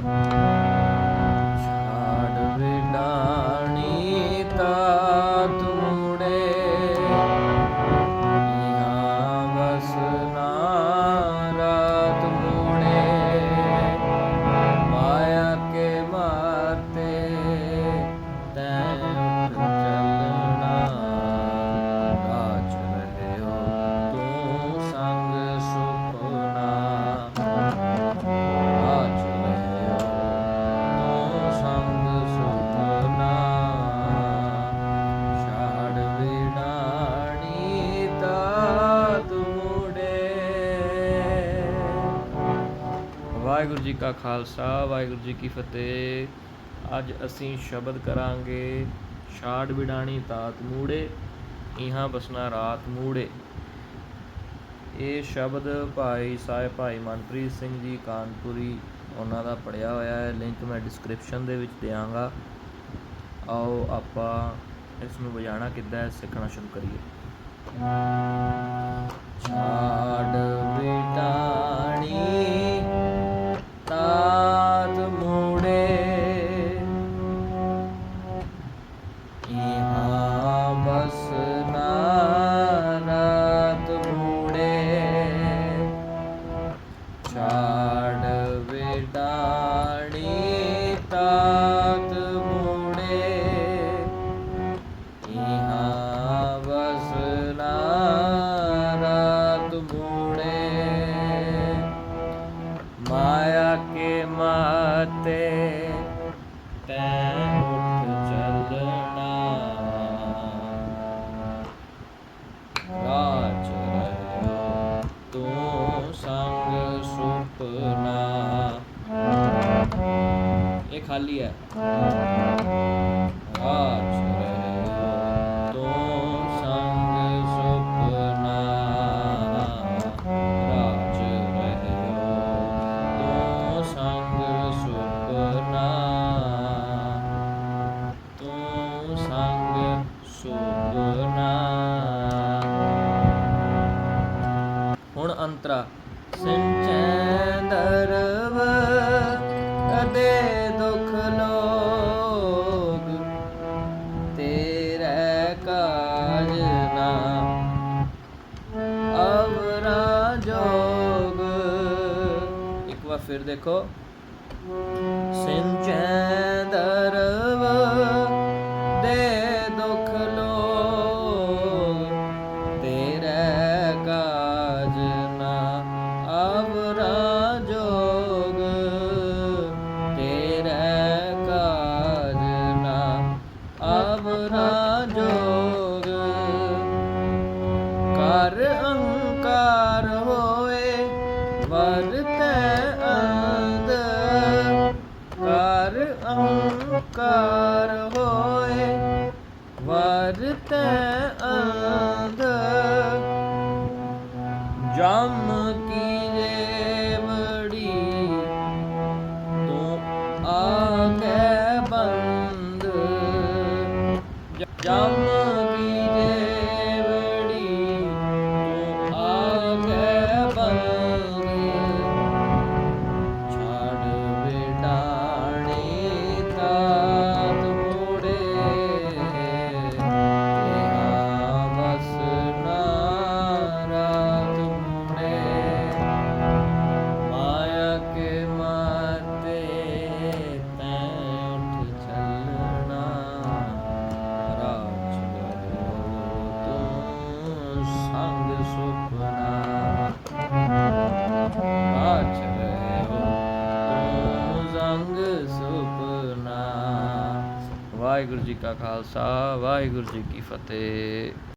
ਛਾੜ ਵਾਹਿਗੁਰੂ ਜੀ ਕਾ ਖਾਲਸਾ, ਵਾਹਿਗੁਰੂ ਜੀ ਕੀ ਫਤਿਹ। ਅੱਜ ਅਸੀਂ ਸ਼ਬਦ ਕਰਾਂਗੇ, ਛਾੜ ਵਿਡਾਣੀ ਤਾਤ ਮੂੜੇ ਇਹਾਂ ਬਸਣਾ ਰਾਤ ਮੂੜੇ। ਇਹ ਸ਼ਬਦ ਭਾਈ ਸਾਹਿਬ ਭਾਈ ਮਨਪ੍ਰੀਤ ਸਿੰਘ ਜੀ ਕਾਨਪੁਰੀ, ਉਹਨਾਂ ਦਾ ਪੜਿਆ ਹੋਇਆ ਹੈ। ਲਿੰਕ ਮੈਂ ਡਿਸਕ੍ਰਿਪਸ਼ਨ ਦੇ ਵਿੱਚ ਦਿਆਂਗਾ। ਆਓ ਆਪਾਂ ਇਸ ਨੂੰ ਵਜਾਣਾ ਕਿੱਦਾਂ ਹੈ, ਸਿੱਖਣਾ ਸ਼ੁਰੂ ਕਰੀਏ। ਛਾੜ ਬਿਟਾਣੀ দাঁড়িয়ে ਖਾਲੀ ਹੈ। ਤੂੰ ਸੰਗ ਸੁਪਨਾ ਰਾਜ ਤੂੰ ਸੰਗ ਸੁਪਨਾ ਤੂੰ ਸੰਗ ਸੁਪਨਾ ਹੁਣ ਅੰਤਰਾ। ਸਿੰਚੈ ਦਰਵ ਕਦੇ ਦੁਖ ਲੋਗ ਤੇਰੇ ਕਾਜ ਨਾ ਅਵਰਾ ਜੋਗ। ਇੱਕ ਵਾਰ ਫਿਰ ਦੇਖੋ। ਸਿੰਚੈ ਦਰਵ ਕਰ ਅੰਕਾਰ ਹੋਏ ਵਰਤੈ ਅੰਧ ਕਰ ਅਹੰਕਾਰ ਹੋਏ ਵਰਤੈ ਅੰਧ ਜਮ ਕੀ ਬੜੀ ਤੂੰ ਆਗੇ ਬੰਦ। ਜਮ ਸੁਪਨਾ। ਵਾਹਿਗੁਰੂ ਜੀ ਕਾ ਖਾਲਸਾ ਵਾਹਿਗੁਰੂ ਜੀ ਕੀ ਫਤਿਹ।